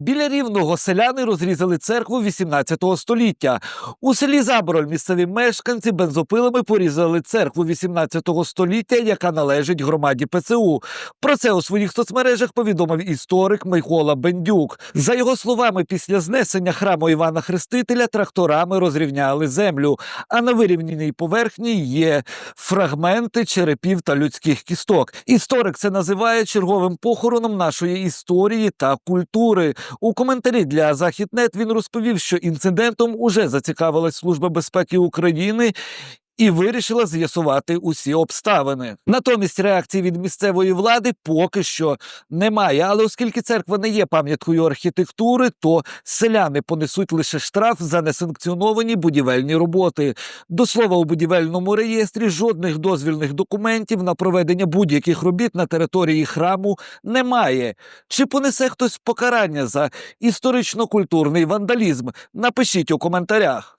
Біля рівного селяни розрізали церкву 18 століття. У селі Забороль місцеві мешканці бензопилами порізали церкву 18 століття, яка належить громаді ПЦУ. Про це у своїх соцмережах повідомив історик Микола Бендюк. За його словами, після знесення храму Івана Хрестителя тракторами розрівняли землю, а на вирівняній поверхні є фрагменти черепів та людських кісток. Історик це називає черговим похороном нашої історії та культури. У коментарі для Західнет він розповів, що інцидентом уже зацікавилась Служба безпеки України. І вирішила з'ясувати усі обставини. Натомість реакції від місцевої влади поки що немає. Але оскільки церква не є пам'яткою архітектури, то селяни понесуть лише штраф за несанкціоновані будівельні роботи. До слова, у будівельному реєстрі жодних дозвільних документів на проведення будь-яких робіт на території храму немає. Чи понесе хтось покарання за історично-культурний вандалізм? Напишіть у коментарях.